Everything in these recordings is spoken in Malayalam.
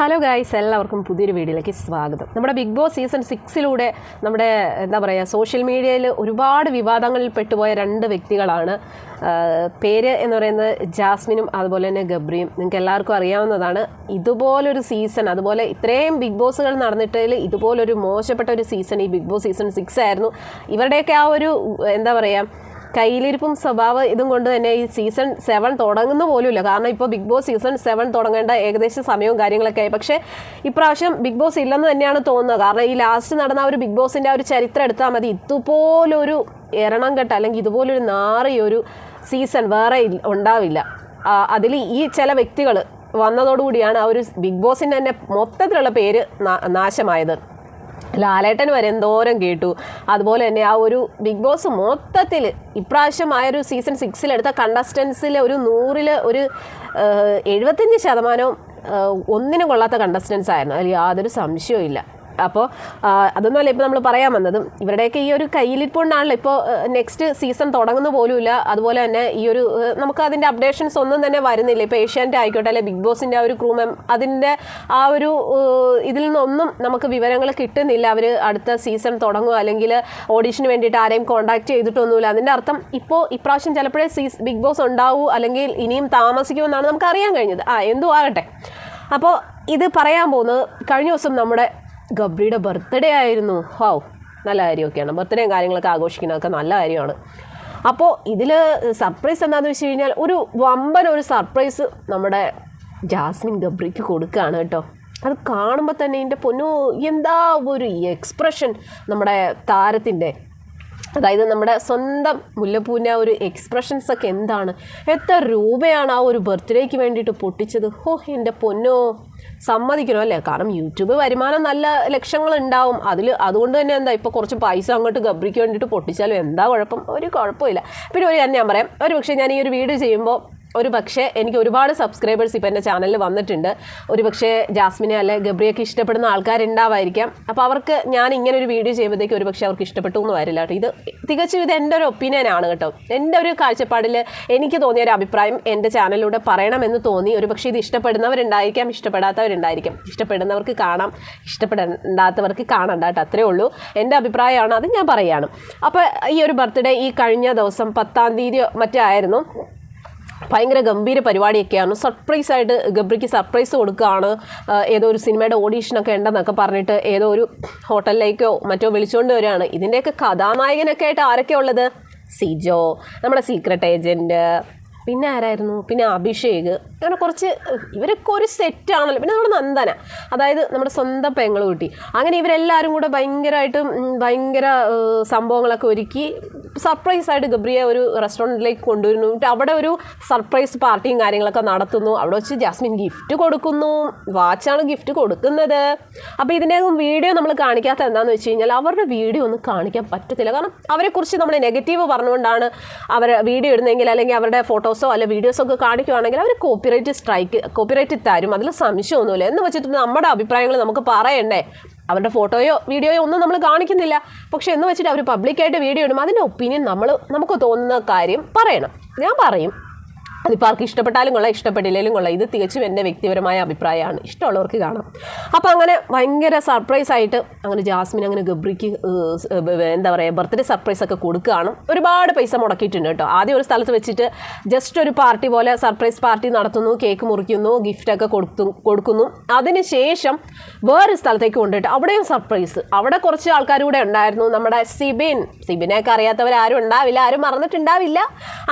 ഹലോ ഗായ്സ് എല്ലാവർക്കും പുതിയൊരു വീഡിയോയിലേക്ക് സ്വാഗതം. നമ്മുടെ ബിഗ് ബോസ് സീസൺ സിക്സിലൂടെ നമ്മുടെ എന്താ പറയുക സോഷ്യൽ മീഡിയയിൽ ഒരുപാട് വിവാദങ്ങളിൽ പെട്ടുപോയ രണ്ട് വ്യക്തികളാണ്. പേര് എന്ന് പറയുന്നത് ജാസ്മിനും അതുപോലെ തന്നെ ഗബ്രിയും. നിങ്ങൾക്ക് എല്ലാവർക്കും അറിയാവുന്നതാണ്. ഇതുപോലൊരു സീസൺ അതുപോലെ ഇത്രയും ബിഗ് ബോസുകൾ നടന്നിട്ടതിൽ ഇതുപോലൊരു മോശപ്പെട്ട ഒരു സീസൺ ഈ ബിഗ് ബോസ് സീസൺ സിക്സ് ആയിരുന്നു. ഇവരുടെയൊക്കെ ആ ഒരു എന്താ പറയുക കയ്യിലിരിപ്പും സ്വഭാവം ഇതും കൊണ്ട് തന്നെ ഈ സീസൺ സെവൻ തുടങ്ങുന്ന പോലുമില്ല. കാരണം ഇപ്പോൾ ബിഗ് ബോസ് സീസൺ സെവൻ തുടങ്ങേണ്ട ഏകദേശം സമയവും കാര്യങ്ങളൊക്കെ ആയി. പക്ഷേ ഇപ്രാവശ്യം ബിഗ് ബോസ് ഇല്ലെന്ന് തന്നെയാണ് തോന്നുന്നത്. കാരണം ഈ ലാസ്റ്റ് നടന്ന ഒരു ബിഗ് ബോസിന്റെ ആ ഒരു ചരിത്രം എടുത്താൽ മതി. ഇതുപോലൊരു എറണം കെട്ട അല്ലെങ്കിൽ ഇതുപോലൊരു നാറിയൊരു സീസൺ വേറെ ഉണ്ടാവില്ല. അതിൽ ഈ ചില വ്യക്തികൾ വന്നതോടുകൂടിയാണ് ആ ഒരു ബിഗ് ബോസിന്റെ തന്നെ മൊത്തത്തിലുള്ള പേര് നാശമായത്. ലാലേട്ടൻ വരെ എന്തോരം കേട്ടു. അതുപോലെ തന്നെ ആ ഒരു ബിഗ് ബോസ് മൊത്തത്തിൽ ഇപ്രാവശ്യം ഒരു സീസൺ സിക്സിലെടുത്ത കണ്ടസ്റ്റൻസിലെ ഒരു നൂറിൽ ഒരു എഴുപത്തഞ്ച് ശതമാനവും ഒന്നിനും കൊള്ളാത്ത കണ്ടസ്റ്റൻസ് ആയിരുന്നു. അതിൽ യാതൊരു സംശയവും ഇല്ല അപ്പോൾ അതൊന്നുമല്ല ഇപ്പോൾ നമ്മൾ പറയാൻ വന്നത് ഇവരുടെയൊക്കെ ഈ ഒരു കയ്യിലിരിപ്പുകൊണ്ടാണല്ലോ ഇപ്പോൾ നെക്സ്റ്റ് സീസൺ തുടങ്ങുന്ന പോലുമില്ല അതുപോലെ തന്നെ ഈ ഒരു നമുക്ക് അതിന്റെ അപ്ഡേഷൻസ് ഒന്നും തന്നെ വരുന്നില്ല. ഇപ്പോൾ ഏഷ്യാന്റെ ആയിക്കോട്ടെ അല്ലെ ബിഗ് ബോസിന്റെ ആ ഒരു ക്രൂ മെം അതിന്റെ ആ ഒരു ഇതിൽ നിന്നൊന്നും നമുക്ക് വിവരങ്ങൾ കിട്ടുന്നില്ല. അവർ അടുത്ത സീസൺ തുടങ്ങുക അല്ലെങ്കിൽ ഓഡീഷന് വേണ്ടിയിട്ട് ആരെയും കോൺടാക്ട് ചെയ്തിട്ടൊന്നുമില്ല. അതിന്റെ അർത്ഥം ഇപ്പോൾ ഇപ്രാവശ്യം ചിലപ്പോഴേ സീസ് ബിഗ് ബോസ് ഉണ്ടാവൂ അല്ലെങ്കിൽ ഇനിയും താമസിക്കുമെന്നാണ് നമുക്ക് അറിയാൻ കഴിഞ്ഞത്. ആ എന്തു ആകട്ടെ. അപ്പോൾ ഇത് പറയാൻ പോകുന്നത് കഴിഞ്ഞ ദിവസം നമ്മുടെ ഗബ്രിയുടെ ബർത്ത്ഡേ ആയിരുന്നു. ഹൗ നല്ല കാര്യമൊക്കെയാണ്. ബർത്ത്ഡേയും കാര്യങ്ങളൊക്കെ ആഘോഷിക്കുന്നതൊക്കെ നല്ല കാര്യമാണ്. അപ്പോൾ ഇതിൽ സർപ്രൈസ് എന്താണെന്ന് വെച്ച് കഴിഞ്ഞാൽ ഒരു വമ്പൻ ഒരു സർപ്രൈസ് നമ്മുടെ ജാസ്മിൻ ഗബ്രിക്ക് കൊടുക്കുകയാണ് കേട്ടോ. അത് കാണുമ്പോൾ തന്നെ എന്റെ പൊന്നു എന്താ ഒരു എക്സ്പ്രഷൻ നമ്മുടെ താരത്തിന്റെ. അതായത് നമ്മുടെ സ്വന്തം മുല്ലപ്പൂവിന്റെ ആ ഒരു എക്സ്പ്രഷൻസ് ഒക്കെ എന്താണ്? എത്ര രൂപയാണ് ആ ഒരു ബർത്ത്ഡേക്ക് വേണ്ടിയിട്ട് പൊട്ടിച്ചത്? ഹോ എന്റെ പൊന്നോ. സമ്മതിക്കണം അല്ലേ? കാരണം യൂട്യൂബ് വരുമാനം നല്ല ലക്ഷങ്ങൾ ഉണ്ടാവും അതിൽ അതുകൊണ്ട് തന്നെ എന്താ ഇപ്പോൾ കുറച്ച് പൈസ അങ്ങോട്ട് ഗബ്രിക്ക് വേണ്ടിയിട്ട് പൊട്ടിച്ചാലും എന്താ കുഴപ്പം? ഒരു കുഴപ്പമില്ല. പിന്നെ ഒരു കാര്യം ഞാൻ പറയാം. ഒരു പക്ഷേ ഞാൻ ഈ ഒരു വീഡിയോ ചെയ്യുമ്പോൾ ഒരു പക്ഷേ എനിക്ക് ഒരുപാട് സബ്സ്ക്രൈബേഴ്സ് ഇപ്പോൾ എന്റെ ചാനലിൽ വന്നിട്ടുണ്ട്. ഒരു പക്ഷേ ജാസ്മിനെ അല്ലെ ഗബ്രിയൊക്കെ ഇഷ്ടപ്പെടുന്ന ആൾക്കാരുണ്ടാവായിരിക്കാം. അപ്പോൾ അവർക്ക് ഞാൻ ഇങ്ങനെ ഒരു വീഡിയോ ചെയ്യുമ്പോഴത്തേക്ക് ഒരു പക്ഷേ അവർക്ക് ഇഷ്ടപ്പെട്ടു എന്ന് വരില്ല കേട്ടോ. ഇത് തികച്ചും ഇത് എന്റെ ഒരു ഒപ്പീനിയൻ ആണ് കേട്ടോ. എന്റെ ഒരു കാഴ്ചപ്പാടിൽ എനിക്ക് തോന്നിയ ഒരു അഭിപ്രായം എന്റെ ചാനലിലൂടെ പറയണമെന്ന് തോന്നി. ഒരു പക്ഷേ ഇത് ഇഷ്ടപ്പെടുന്നവരുണ്ടായിരിക്കാം ഇഷ്ടപ്പെടാത്തവരുണ്ടായിരിക്കാം. ഇഷ്ടപ്പെടുന്നവർക്ക് കാണാം ഇഷ്ടപ്പെടാത്തവർക്ക് കാണണ്ട കേട്ടോ. അത്രേ ഉള്ളൂ. എന്റെ അഭിപ്രായമാണ് അത് ഞാൻ പറയുകയാണ് അപ്പോൾ ഈ ഒരു ബർത്ത്ഡേ ഈ കഴിഞ്ഞ ദിവസം പത്താം തീയതി മറ്റേ ആയിരുന്നു. ഭയങ്കര ഗംഭീര പരിപാടിയൊക്കെയാണ്. സർപ്രൈസ് ആയിട്ട് ഗബ്രിക്ക് സർപ്രൈസ് കൊടുക്കുകയാണ്. ഏതോ ഒരു സിനിമയുടെ ഓഡീഷനൊക്കെ ഉണ്ടെന്നൊക്കെ പറഞ്ഞിട്ട് ഏതോ ഒരു ഹോട്ടലിലേക്കോ മറ്റോ വിളിച്ചുകൊണ്ട് വരികയാണ്. ഇതിന്റെയൊക്കെ കഥാനായകനൊക്കെ ആയിട്ട് ആരൊക്കെ ഉള്ളത്? സിജോ നമ്മുടെ സീക്രട്ട് ഏജന്റ് പിന്നെ ആരായിരുന്നു? പിന്നെ അഭിഷേക്. അങ്ങനെ കുറച്ച് ഇവരൊക്കെ ഒരു സെറ്റാണല്ലോ പിന്നെ നമ്മുടെ നന്ദന. അതായത് നമ്മുടെ സ്വന്തം പെങ്ങൾ കുട്ടി അങ്ങനെ ഇവരെല്ലാവരും കൂടെ ഭയങ്കരമായിട്ടും ഭയങ്കര സംഭവങ്ങളൊക്കെ ഒരുക്കി സർപ്രൈസ് ആയിട്ട് ഗബ്രിയെ ഒരു റെസ്റ്റോറന്റിലേക്ക് കൊണ്ടുവരുന്നു. അവിടെ ഒരു സർപ്രൈസ് പാർട്ടിയും കാര്യങ്ങളൊക്കെ നടത്തുന്നു. അവിടെ വെച്ച് ജാസ്മിൻ ഗിഫ്റ്റ് കൊടുക്കുന്നു. വാച്ചാണ് ഗിഫ്റ്റ് കൊടുക്കുന്നത്. അപ്പോൾ ഇതിന്റെ വീഡിയോ നമ്മൾ കാണിക്കാത്ത എന്താണെന്ന് വെച്ച് കഴിഞ്ഞാൽ അവരുടെ വീഡിയോ ഒന്നും കാണിക്കാൻ പറ്റത്തില്ല. കാരണം അവരെക്കുറിച്ച് നമ്മൾ നെഗറ്റീവ് പറഞ്ഞുകൊണ്ടാണ് അവർ വീഡിയോ ഇടുന്നതെങ്കിൽ അല്ലെങ്കിൽ അവരുടെ ഫോട്ടോസോ അല്ലെ വീഡിയോസോ ഒക്കെ കാണിക്കുവാണെങ്കിൽ അവർ കോപ്പിറൈറ്റ് സ്ട്രൈക്ക് കോപ്പിറൈറ്റ് തരും. അതിൽ സംശയമൊന്നുമില്ല. എന്ന് വെച്ചിട്ട് നമ്മുടെ അഭിപ്രായങ്ങൾ നമുക്ക് പറയണ്ടേ? അവരുടെ ഫോട്ടോയോ വീഡിയോയോ ഒന്നും നമ്മൾ കാണിക്കുന്നില്ല. പക്ഷെ എന്ന് വെച്ചിട്ട് അവർ പബ്ലിക്കായിട്ട് വീഡിയോ ഇടും. അതിന്റെ ഒപ്പീനിയൻ നമ്മൾ നമുക്ക് തോന്നുന്ന കാര്യം പറയണം. ഞാൻ പറയും. അതിപ്പോൾ ആർക്ക് ഇഷ്ടപ്പെട്ടാലും കൊള്ളാം ഇഷ്ടപ്പെട്ടില്ലെങ്കിലും കൊള്ളാം. ഇത് തികച്ചും എന്റെ വ്യക്തിപരമായ അഭിപ്രായമാണ്. ഇഷ്ടമുള്ളവർക്ക് കാണാം. അപ്പോൾ അങ്ങനെ ഭയങ്കര സർപ്രൈസ് ആയിട്ട് അങ്ങനെ ജാസ്മിൻ അങ്ങനെ ഗബ്രിക്ക് എന്താ പറയുക ബർത്ത്ഡേ സർപ്രൈസ് ഒക്കെ കൊടുക്കുകയാണ്. ഒരുപാട് പൈസ മുടക്കിയിട്ടുണ്ട് കേട്ടോ. ആദ്യം ഒരു സ്ഥലത്ത് വെച്ചിട്ട് ജസ്റ്റ് ഒരു പാർട്ടി പോലെ സർപ്രൈസ് പാർട്ടി നടത്തുന്നു കേക്ക് മുറിക്കുന്നു ഗിഫ്റ്റൊക്കെ കൊടുത്തു കൊടുക്കുന്നു. അതിനുശേഷം വേറൊരു സ്ഥലത്തേക്ക് കൊണ്ടുപോയിട്ട് അവിടെയും സർപ്രൈസ് അവിടെ കുറച്ച് ആൾക്കാർ കൂടെ ഉണ്ടായിരുന്നു. നമ്മുടെ സിബിൻ. സിബിനെയൊക്കെ അറിയാത്തവരാരും ഉണ്ടാവില്ല ആരും മറന്നിട്ടുണ്ടാവില്ല.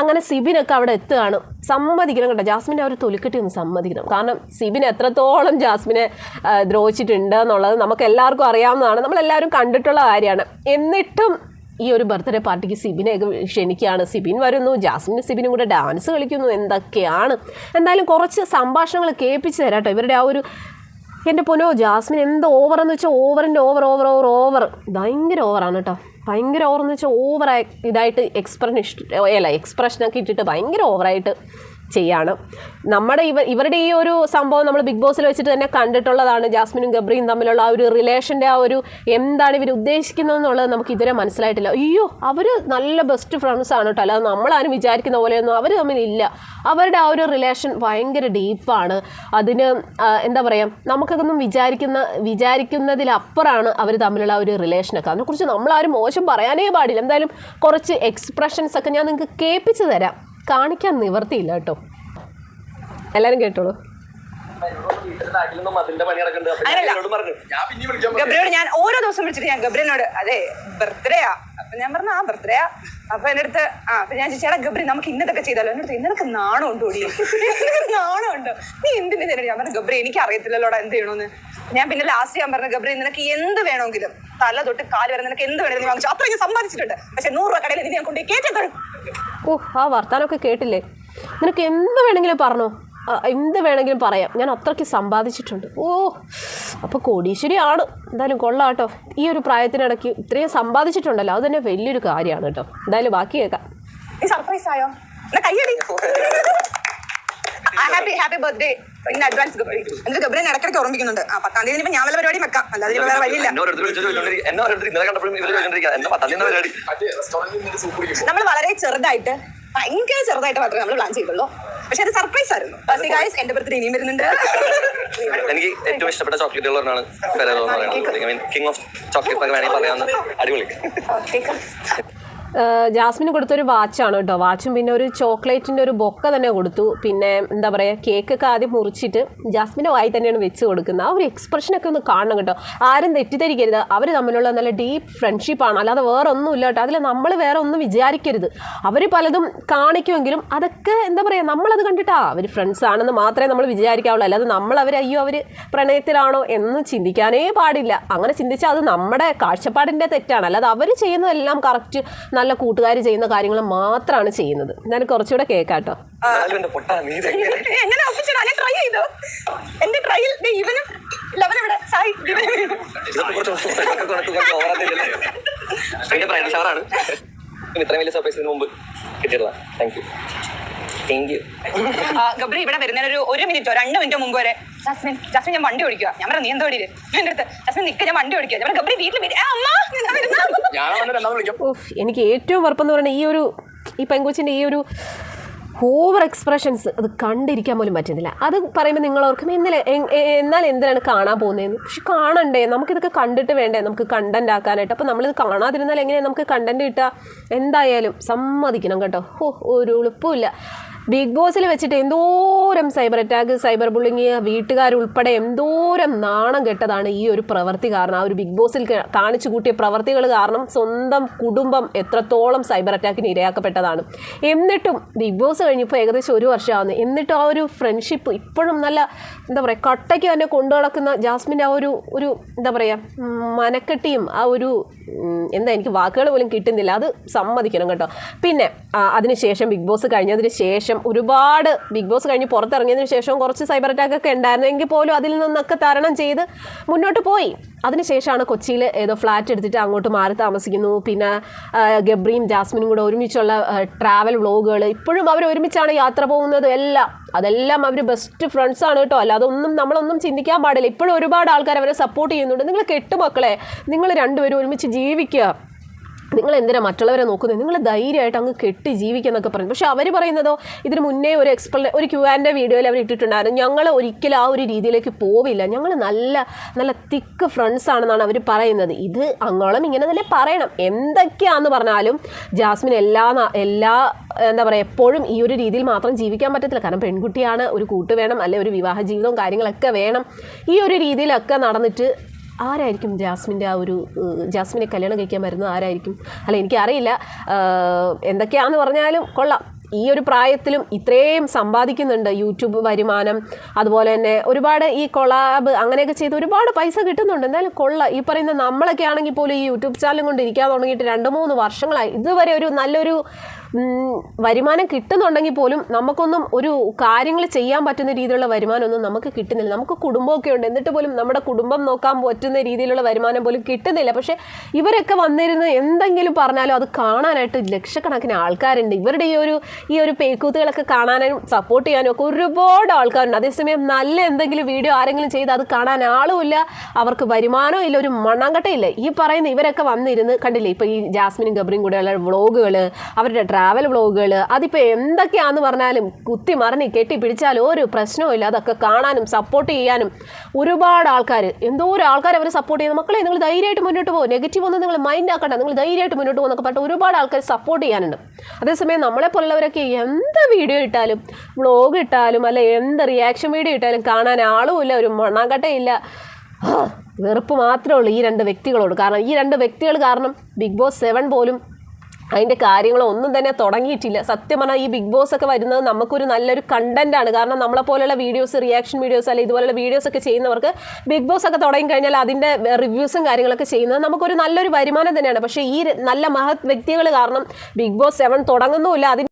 അങ്ങനെ സിബിനൊക്കെ അവിടെ എത്തുകയാണ്. സമ്മതിക്കണം കേട്ടോ. ജാസ്മിനെ അവർ തൊലിക്കെട്ടി ഒന്ന് സമ്മതിക്കണം. കാരണം സിബിൻ എത്രത്തോളം ജാസ്മിനെ ദ്രോഹിച്ചിട്ടുണ്ട് എന്നുള്ളത് നമുക്ക് എല്ലാവർക്കും അറിയാവുന്നതാണ്. നമ്മളെല്ലാവരും കണ്ടിട്ടുള്ള കാര്യമാണ്. എന്നിട്ടും ഈ ഒരു ബർത്ത്ഡേ പാർട്ടിക്ക് സിബിനെ ക്ഷണിക്കുകയാണ്. സിബിൻ വരുന്നു ജാസ്മിനും സിബിനും കൂടെ ഡാൻസ് കളിക്കുന്നു എന്തൊക്കെയാണ്? എന്തായാലും കുറച്ച് സംഭാഷണങ്ങൾ കേൾപ്പിച്ച് തരാട്ടോ ഇവരുടെ ആ ഒരു എന്റെ പൊന്നോ ജാസ്മിൻ എന്ത് ഓവർ എന്ന് വെച്ചാൽ ഓവറിന്റെ ഓവർ ഓവർ ഓവർ ഓവർ ഭയങ്കര ഓവറാണ് കേട്ടോ. ഭയങ്കര ഓവർ എന്ന് വെച്ചാൽ ഓവറായി ഇതായിട്ട് എക്സ്പ്രഷൻ ഇഷ്ട അല്ല എക്സ്പ്രഷനൊക്കെ ഇട്ടിട്ട് ഭയങ്കര ഓവറായിട്ട് ചെയ്യാണ്. നമ്മുടെ ഇവ ഇവരുടെ ഈ ഒരു സംഭവം നമ്മൾ ബിഗ് ബോസിൽ വെച്ചിട്ട് തന്നെ കണ്ടിട്ടുള്ളതാണ്. ജാസ്മിനും ഗബ്രിയും തമ്മിലുള്ള ആ ഒരു റിലേഷന്റെ ആ ഒരു എന്താണ് ഇവർ ഉദ്ദേശിക്കുന്നത് എന്നുള്ളത് നമുക്ക് ഇതുവരെ മനസ്സിലായിട്ടില്ല. അയ്യോ അവർ നല്ല ബെസ്റ്റ് ഫ്രണ്ട്സ് ആണ് കേട്ടോ. അല്ലാതെ നമ്മളാരും വിചാരിക്കുന്ന പോലെയൊന്നും അവർ തമ്മിലില്ല അവരുടെ ആ ഒരു റിലേഷൻ ഭയങ്കര ഡീപ്പാണ് അതിന് എന്താ പറയുക നമുക്കതൊന്നും വിചാരിക്കുന്ന വിചാരിക്കുന്നതിലപ്പുറമാണ് അവർ തമ്മിലുള്ള ആ ഒരു റിലേഷനൊക്കെ അതിനെക്കുറിച്ച് നമ്മളാരും മോശം പറയാനേ പാടില്ല. എന്തായാലും കുറച്ച് എക്സ്പ്രഷൻസ് ഒക്കെ ഞാൻ നിങ്ങൾക്ക് കേൾപ്പിച്ച് തരാം. കാണിക്കാൻ നിവർത്തിയില്ല കേട്ടോ. എല്ലാവരും കേട്ടോളൂ. ഗബ്രിയോട് ഞാൻ ഓരോ ദിവസം വിളിച്ചിട്ട് ഞാൻ ഗബ്രിനോട് അതെ ബർത്ത്ഡേയാ. അപ്പൊ ഞാൻ പറഞ്ഞു ആ ബർത്ത്ഡേയാ. അപ്പൊ എന്റെ അടുത്ത് ആ അപ്പൊ ഞാൻ ചേട്ടാ ഗബ്രി നമുക്ക് ഇന്നതൊക്കെ ചെയ്താലോ? എന്റെ അടുത്ത് ഇന്നതൊക്കെ നാണം ഉണ്ടോ നാണം ഉണ്ടോ നീ എന്തിനു ഞാൻ പറഞ്ഞു ഗബ്രി എനിക്ക് അറിയത്തില്ലല്ലോടാ എന്ത് ചെയ്യണോന്ന്? ഞാൻ പിന്നെ ലാസ്റ്റ് ഞാൻ പറഞ്ഞു ഗബ്രി നിനക്ക് എന്ത് വേണമെങ്കിലും തല തൊട്ട് കാൽ വരെ നിനക്ക് എന്ത് വേണമെങ്കിലും നീ വാങ്ങിച്ചു. അത്രയും സമ്പാദിച്ചിട്ടുണ്ട് പക്ഷെ നൂറ് രൂപ കടയിൽ നിന്നെ ഞാൻ കൊണ്ടുപോയി കേട്ടേ തരും. ഓ ആ വർത്താനമൊക്കെ കേട്ടില്ലേ? നിനക്ക് എന്ത് വേണമെങ്കിലും പറഞ്ഞോ. എന്ത് വേണമെങ്കിലും പറയാം. ഞാൻ അത്രയ്ക്ക് സമ്പാദിച്ചിട്ടുണ്ട്. ഓ അപ്പോൾ കോടീശ്വരിയാണ്. എന്തായാലും കൊള്ളാം കേട്ടോ ഈ ഒരു പ്രായത്തിനിടയ്ക്ക് ഇത്രയും സമ്പാദിച്ചിട്ടുണ്ടല്ലോ. അത് തന്നെ വലിയൊരു കാര്യമാണ് കേട്ടോ. എന്തായാലും ബാക്കി കേൾക്കാം. നീ സർപ്രൈസ് ആയോ? എന്നാ കയ്യടി happy happy birthday in advance Gabri എന്നിട്ട് ഗബ്രി ഇടക്കിടക്ക് ഓർമ്മിക്കുന്നുണ്ട്. ആ പത്താം തീയതി ഞാൻ വല്ല പരിപാടി വെക്കാം. അല്ലാതെ വേറെ വഴിയില്ല. നമ്മൾ വളരെ ചെറുതായിട്ട് ഭയങ്കര ചെറുതായിട്ട് മാത്രമേ നമ്മൾ പ്ലാൻ ചെയ്തുള്ളൂ. പക്ഷെ അത് സർപ്രൈസ് ആയിരുന്നു. എന്റെ ബർത്ത്ഡേ ഇനിയും വരുന്നുണ്ട്. എനിക്ക് ഏറ്റവും ഇഷ്ടപ്പെട്ട ചോക്ലേറ്റുകൾ പറയുന്നത്. കിങ് ഓഫ് ചോക്ലേറ്റ് പറയാവുന്ന അടിപൊളി. ജാസ്മിന് കൊടുത്തൊരു വാച്ചാണ് കേട്ടോ. വാച്ചും പിന്നെ ഒരു ചോക്ലേറ്റിന്റെ ഒരു ബൊക്ക തന്നെ കൊടുത്തു. പിന്നെ എന്താ പറയുക കേക്കൊക്കെ ആദ്യം മുറിച്ചിട്ട് ജാസ്മിന്റെ വായി തന്നെയാണ് വെച്ച് കൊടുക്കുന്നത്. ആ ഒരു എക്സ്പ്രഷനൊക്കെ ഒന്ന് കാണണം കേട്ടോ. ആരും തെറ്റിദ്ധരിക്കരുത്. അവർ തമ്മിലുള്ള നല്ല ഡീപ്പ് ഫ്രണ്ട്ഷിപ്പാണ് അല്ലാതെ വേറെ ഒന്നും ഇല്ല കേട്ടോ. അതിൽ നമ്മൾ വേറെ ഒന്നും വിചാരിക്കരുത്. അവർ പലതും കാണിക്കുമെങ്കിലും അതൊക്കെ എന്താ പറയുക നമ്മളത് കണ്ടിട്ടാ അവർ ഫ്രണ്ട്സ് ആണെന്ന് മാത്രമേ നമ്മൾ വിചാരിക്കാവുള്ളൂ. അല്ലാതെ നമ്മൾ അവർ അയ്യോ അവർ പ്രണയത്തിലാണോ എന്ന് ചിന്തിക്കാനേ പാടില്ല. അങ്ങനെ ചിന്തിച്ചാൽ അത് നമ്മുടെ കാഴ്ചപ്പാടിന്റെ തെറ്റാണ്. അല്ലാതെ അവർ ചെയ്യുന്നതെല്ലാം കറക്റ്റ് നല്ല കൂട്ടുകാർ ചെയ്യുന്ന കാര്യങ്ങൾ മാത്രമാണ് ചെയ്യുന്നത്. ഞാൻ കുറച്ചുകൂടെ കേൾക്കാട്ടോ എങ്ങനെ? ഒപ്പിച്ചടാ ഞാൻ ട്രൈ ചെയ്തു. എന്റെ ട്രയൽ ഇവനും സായി ഇത്രയും വലിയ മുമ്പ് താങ്ക് യു ഗബ്രി ഇവിടെ വരുന്നതിന് ഒരു ഒരു മിനിറ്റോ രണ്ട് മിനിറ്റോ മുമ്പ് വരെ. ജസ്മിൻ ജസ്മിൻ ഞാൻ വണ്ടി ഓടിക്കുക ഞാൻ പറഞ്ഞു നീ എന്തോടി എന്റെ അടുത്ത് ജാസ്മിൻ നിൽക്കുക ഞാൻ വണ്ടി ഓടിക്കുക ഞാൻ ഗബ്രി വീട്ടിൽ അമ്മ ഞാൻ വരുന്നു. ഞാൻ വന്ന് രണ്ടാമത് വിളിക്കാം ഓഫ് എനിക്ക് ഏറ്റവും വെറുപ്പെന്ന് പറയുന്നത് ഈ ഒരു ഈ പെങ്കൊച്ചിന്റെ ഈ ഒരു ഓവർ എക്സ്പ്രഷൻസ് അത് കണ്ടിരിക്കാൻ പോലും പറ്റുന്നില്ല. അത് പറയുമ്പോൾ നിങ്ങൾ ഓർക്കും ഇന്നലെ എന്നാൽ എന്തിനാണ് കാണാൻ പോകുന്നതെന്ന്? പക്ഷെ കാണണ്ടേ? നമുക്കിതൊക്കെ കണ്ടിട്ട് വേണ്ടേ? നമുക്ക് കണ്ടന്റ് ആക്കാനായിട്ട്. അപ്പോൾ നമ്മളിത് കാണാതിരുന്നാൽ എങ്ങനെയാണ് നമുക്ക് കണ്ടന്റ് കിട്ടുക? എന്തായാലും സമ്മതിക്കണം കേട്ടോ. ഓ ഒരു എളുപ്പമില്ല ബിഗ് ബോസിൽ വെച്ചിട്ട് എന്തോരം സൈബർ അറ്റാക്ക് സൈബർ ബുള്ളിങ് വീട്ടുകാരുൾപ്പെടെ എന്തോരം നാണം കെട്ടതാണ് ഈ ഒരു പ്രവൃത്തി കാരണം. ആ ഒരു ബിഗ് ബോസിൽ കാണിച്ചു കൂട്ടിയ പ്രവർത്തികൾ കാരണം സ്വന്തം കുടുംബം എത്രത്തോളം സൈബർ അറ്റാക്കിന് ഇരയാക്കപ്പെട്ടതാണ്. എന്നിട്ടും ബിഗ് ബോസ് കഴിഞ്ഞപ്പോൾ ഏകദേശം ഒരു വർഷമാകുന്നു എന്നിട്ടും ആ ഒരു ഫ്രണ്ട്ഷിപ്പ് ഇപ്പോഴും നല്ല എന്താ പറയുക കട്ടയ്ക്ക് തന്നെ കൊണ്ടു നടക്കുന്ന ജാസ്മിന്റെ ആ ഒരു ഒരു എന്താ പറയുക മനക്കെട്ടിയും ആ ഒരു എന്താ എനിക്ക് വാക്കുകൾ പോലും കിട്ടുന്നില്ല. അത് സമ്മതിക്കണം കേട്ടോ. പിന്നെ അതിന് ശേഷം ബിഗ് ബോസ് കഴിഞ്ഞതിന് ശേഷം ഒരുപാട് ബിഗ് ബോസ് കഴിഞ്ഞ് പുറത്തിറങ്ങിയതിന് ശേഷം കുറച്ച് സൈബർ അറ്റാക്ക് ഒക്കെ ഉണ്ടായിരുന്നു. എങ്കിൽ പോലും അതിൽ നിന്നൊക്കെ തരണം ചെയ്ത് മുന്നോട്ട് പോയി. അതിനുശേഷമാണ് കൊച്ചിയിൽ ഏതോ ഫ്ലാറ്റ് എടുത്തിട്ട് അങ്ങോട്ട് മാറി താമസിക്കുന്നു. പിന്നെ ഗബ്രിയും ജാസ്മിനും കൂടെ ഒരുമിച്ചുള്ള ട്രാവൽ വ്ളോഗുകൾ ഇപ്പോഴും അവർ ഒരുമിച്ചാണ് യാത്ര പോകുന്നത്. എല്ലാം അതെല്ലാം അവർ ബെസ്റ്റ് ഫ്രണ്ട്സ് ആണ് കേട്ടോ. അല്ലാതെ ഒന്നും നമ്മളൊന്നും ചിന്തിക്കാൻ പാടില്ല. ഇപ്പോഴും ഒരുപാട് ആൾക്കാർ അവരെ സപ്പോർട്ട് ചെയ്യുന്നുണ്ട്. നിങ്ങൾ കെട്ടുമക്കളെ നിങ്ങൾ രണ്ടുപേരും ഒരുമിച്ച് ജീവിക്കുക. നിങ്ങൾ എന്തിനാ മറ്റുള്ളവരെ നോക്കുന്നത് നിങ്ങൾ ധൈര്യമായിട്ട് അങ്ങ് കെട്ടി ജീവിക്കുന്നൊക്കെ പറയും പക്ഷേ അവർ പറയുന്നതോ ഇതിന് മുന്നേ ഒരു എക്സ്പ്ലെ ഒരു ക്യൂ ആന്റെ വീഡിയോയിൽ അവർ ഇട്ടിട്ടുണ്ടായിരുന്നു. ഞങ്ങൾ ഒരിക്കലും ആ ഒരു രീതിയിലേക്ക് പോവില്ല. ഞങ്ങൾ നല്ല നല്ല തിക്ക് ഫ്രണ്ട്സ് ആണെന്നാണ് അവർ പറയുന്നത്. ഇത് അങ്ങോളം ഇങ്ങനെ തന്നെ പറയണം. എന്തൊക്കെയാന്ന് പറഞ്ഞാലും ജാസ്മിൻ എല്ലാ എല്ലാ എന്താ പറയുക എപ്പോഴും ഈ ഒരു രീതിയിൽ മാത്രം ജീവിക്കാൻ പറ്റത്തില്ല. കാരണം പെൺകുട്ടിയാണ് ഒരു കൂട്ട് വേണം അല്ലെ ഒരു വിവാഹ ജീവിതവും കാര്യങ്ങളൊക്കെ വേണം. ഈ ഒരു രീതിയിലൊക്കെ നടന്നിട്ട് ആരായിരിക്കും ജാസ്മിന്റെ ആ ഒരു ജാസ്മിനെ കല്യാണം കഴിക്കാൻ വരുന്നത്? ആരായിരിക്കും? അല്ല എനിക്കറിയില്ല. എന്തൊക്കെയാണെന്ന് പറഞ്ഞാലും കൊള്ളാം. ഈ ഒരു പ്രായത്തിലും ഇത്രയും സമ്പാദിക്കുന്നുണ്ട് യൂട്യൂബ് വരുമാനം അതുപോലെ തന്നെ ഒരുപാട് ഈ കൊളാബ് അങ്ങനെയൊക്കെ ചെയ്ത് ഒരുപാട് പൈസ കിട്ടുന്നുണ്ട്. എന്തായാലും കൊള്ള. ഈ പറയുന്ന നമ്മളൊക്കെ ആണെങ്കിൽ പോലും ഈ യൂട്യൂബ് ചാനലും കൊണ്ട് ഇരിക്കാൻ തുടങ്ങിയിട്ട് രണ്ട് മൂന്ന് വർഷങ്ങളായി. ഇതുവരെ ഒരു നല്ലൊരു വരുമാനം കിട്ടുന്നുണ്ടെങ്കിൽ പോലും നമുക്കൊന്നും ഒരു കാര്യങ്ങൾ ചെയ്യാൻ പറ്റുന്ന രീതിയിലുള്ള വരുമാനമൊന്നും നമുക്ക് കിട്ടുന്നില്ല. നമുക്ക് കുടുംബമൊക്കെ ഉണ്ട്. എന്നിട്ട് പോലും നമ്മുടെ കുടുംബം നോക്കാൻ പറ്റുന്ന രീതിയിലുള്ള വരുമാനം പോലും കിട്ടുന്നില്ല. പക്ഷേ ഇവരൊക്കെ വന്നിരുന്ന് എന്തെങ്കിലും പറഞ്ഞാലും അത് കാണാനായിട്ട് ലക്ഷക്കണക്കിന് ആൾക്കാരുണ്ട്. ഇവരുടെ ഈ ഒരു ഈ ഒരു പേക്കൂത്തുകളൊക്കെ കാണാനും സപ്പോർട്ട് ചെയ്യാനും ഒക്കെ ഒരുപാട് ആൾക്കാരുണ്ട്. അതേസമയം നല്ല എന്തെങ്കിലും വീഡിയോ ആരെങ്കിലും ചെയ്ത് അത് കാണാൻ ആളുമില്ല. അവർക്ക് വരുമാനവും ഇല്ല ഒരു മണ്ണാങ്കട്ടയില്ല ഈ പറയുന്ന ഇവരൊക്കെ വന്നിരുന്ന് കണ്ടില്ലേ? ഇപ്പോൾ ഈ ജാസ്മിനും ഗബ്രിയും കൂടെയുള്ള വ്ളോഗുകൾ അവരുടെ ട്രാവൽ വ്ളോഗുകൾ അതിപ്പോൾ എന്തൊക്കെയാണെന്ന് പറഞ്ഞാലും കുത്തി മറിഞ്ഞ് കെട്ടി പിടിച്ചാൽ ഒരു പ്രശ്നവും അതൊക്കെ കാണാനും സപ്പോർട്ട് ചെയ്യാനും ഒരുപാട് ആൾക്കാർ എന്തോ ഒരു ആൾക്കാർ അവരെ സപ്പോർട്ട് ചെയ്യുന്ന. മക്കളെ നിങ്ങൾ ധൈര്യമായിട്ട് മുന്നോട്ട് പോകും നെഗറ്റീവ് ഒന്നും നിങ്ങൾ മൈൻഡ് ആക്കണ്ട. നിങ്ങൾ ധൈര്യമായിട്ട് മുന്നോട്ട് പോകുന്നൊക്കെ പറഞ്ഞിട്ട് ഒരുപാട് ആൾക്കാർ സപ്പോർട്ട് ചെയ്യാനുണ്ട്. അതേസമയം നമ്മളെ പോലുള്ളവരൊക്കെ എന്ത് വീഡിയോ ഇട്ടാലും വ്ളോഗ് ഇട്ടാലും അല്ലെ എന്ത് റിയാക്ഷൻ വീഡിയോ ഇട്ടാലും കാണാൻ ആളുമില്ല ഒരു മണ്ണാങ്കട്ടയില്ല ആ, വെറുപ്പ് മാത്രമേ ഉള്ളൂ ഈ രണ്ട് വ്യക്തികളോട്. കാരണം ഈ രണ്ട് വ്യക്തികൾ കാരണം ബിഗ് ബോസ് സെവൻ പോലും അതിന്റെ കാര്യങ്ങളൊന്നും തന്നെ തുടങ്ങിയിട്ടില്ല. സത്യം പറഞ്ഞാൽ ഈ ബിഗ് ബോസ് ഒക്കെ വരുന്നത് നമുക്കൊരു നല്ലൊരു കണ്ടന്റ് ആണ്. കാരണം നമ്മളെ പോലെയുള്ള വീഡിയോസ് റിയാക്ഷൻ വീഡിയോസ് അല്ലെങ്കിൽ ഇതുപോലെയുള്ള വീഡിയോസ് ഒക്കെ ചെയ്യുന്നവർക്ക് ബിഗ് ബോസ് ഒക്കെ തുടങ്ങി കഴിഞ്ഞാൽ അതിന്റെ റിവ്യൂസും കാര്യങ്ങളൊക്കെ ചെയ്യുന്നത് നമുക്കൊരു നല്ലൊരു വരുമാനം തന്നെയാണ്. പക്ഷേ ഈ നല്ല മഹത് വ്യക്തികൾ കാരണം ബിഗ് ബോസ് സെവൻ തുടങ്ങുന്നുമില്ല. അതിന്